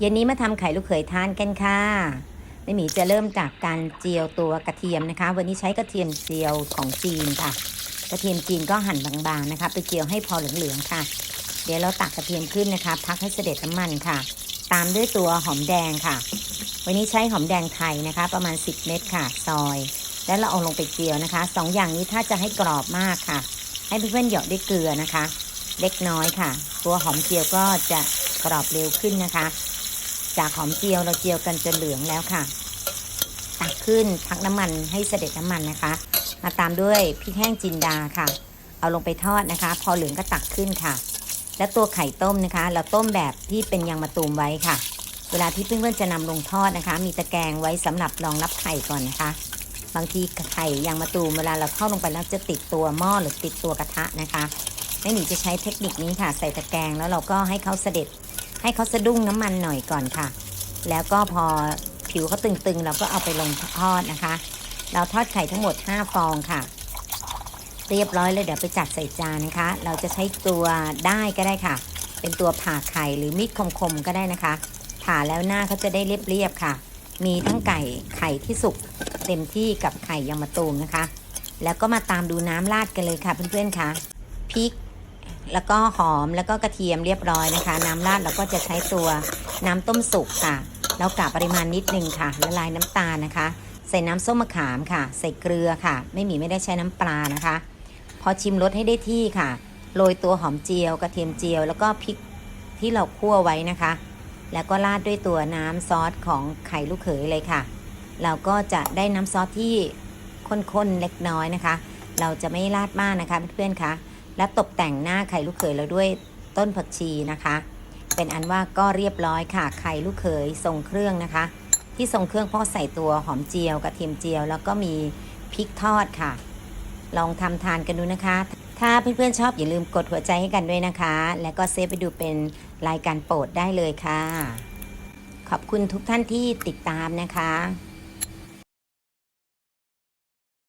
เย็นนี้มาทำไข่ลูกเขยทานกันค่ะแม่หมีจะเริ่มจากการเจียวตัวกระเทียมนะคะ วันนี้ใช้กระเทียมเจียวของจีนค่ะ กระเทียมจีนก็หั่นบางๆนะคะ ไปเจียวให้พอเหลืองๆค่ะ เดี๋ยวเราตักกระเทียมขึ้นนะคะ พักให้เสด็จน้ำมันค่ะ ตามด้วยตัวหอมแดงค่ะ วันนี้ใช้หอมแดงไทยนะคะ ประมาณ 10 เม็ดค่ะ ซอย แล้วเราเอาลงไปเจียวนะคะสองอย่างนี้ถ้าจะให้กรอบมากค่ะ ให้เพื่อนๆเหยาะด้วยเกลือนะคะ เล็กน้อยค่ะ ตัวหอมเจียวก็จะกรอบเร็วขึ้นนะคะ จากหอมเจียวเราเจียวกันจนเหลืองแล้วค่ะ ตักขึ้นพักน้ำมันให้เสด็จน้ำมันนะคะ มาตามด้วยพริกแห้งจินดาค่ะ เอาลงไปทอดนะคะ พอเหลืองก็ตักขึ้นค่ะ และตัวไข่ต้มนะคะ เราต้มแบบที่เป็นยางมะตูมไว้ค่ะ เวลาที่เพื่อนๆจะนำลงทอดนะคะ มีตะแกรงไว้สำหรับรองรับไข่ก่อนนะคะ บางทีไข่ยางมะตูมเวลาเราเข้าลงไปแล้วจะติดตัวหม้อหรือติดตัวกระทะนะคะแม่หนีจะใช้เทคนิคนี้ค่ะ ใส่ตะแกรงแล้วเราก็ให้เขาเสด็จ ให้เขาสะดุ้งน้ำมันหน่อยก่อนค่ะ แล้วก็พอผิวเขาตึงๆ เราก็เอาไปลงทอดนะคะ เราทอดไข่ทั้งหมด 5 ฟองค่ะ เรียบร้อยเลยเดี๋ยวไปจัดใส่จานนะคะ เราจะใช้ตัวได้ก็ได้ค่ะ เป็นตัวผ่าไข่หรือมีดคมๆก็ได้นะคะ ผ่าแล้วหน้าเขาจะได้เรียบๆค่ะ มีทั้งไก่ไข่ที่สุกเต็มที่กับไข่ยางมะตูมนะคะ แล้วก็มาตามดูน้ำราดกันเลยค่ะเพื่อนๆค่ะพริก แล้วก็หอมแล้วก็กระเทียมเรียบร้อยนะคะ น้ำราดเราก็จะใช้ตัวน้ำต้มสุกค่ะแล้วกะปริมาณนิดนึงค่ะละลายน้ำตาลนะคะ ใส่น้ำส้มมะขามค่ะ ใส่เกลือค่ะ ไม่มีไม่ได้ใช้น้ำปลานะคะ พอชิมรสให้ได้ที่ค่ะโรยตัวหอมเจียว กระเทียมเจียว แล้วก็พริกที่เราคั่วไว้นะคะ แล้วก็ราดด้วยตัวน้ำซอสของไข่ลูกเขยเลยค่ะ เราก็จะได้น้ำซอสที่ข้นๆเล็กน้อยนะคะ เราจะไม่ราดมากนะคะเพื่อนๆคะ และตกแต่งหน้าไข่ลูกเขยเราด้วยต้นผักชีนะคะ เป็นอันว่าก็เรียบร้อยค่ะไข่ลูกเขยทรงเครื่องนะคะ ที่ทรงเครื่องพ่อใส่ตัวหอมเจียวกระเทียมเจียว แล้วก็มีพริกทอดค่ะ ลองทำทานกันดูนะคะ ถ้าเพื่อนๆชอบอย่าลืมกดหัวใจให้กันด้วยนะคะ แล้วก็เซฟไปดูเป็นรายการโปรดได้เลยค่ะ ขอบคุณทุกท่านที่ติดตามนะคะ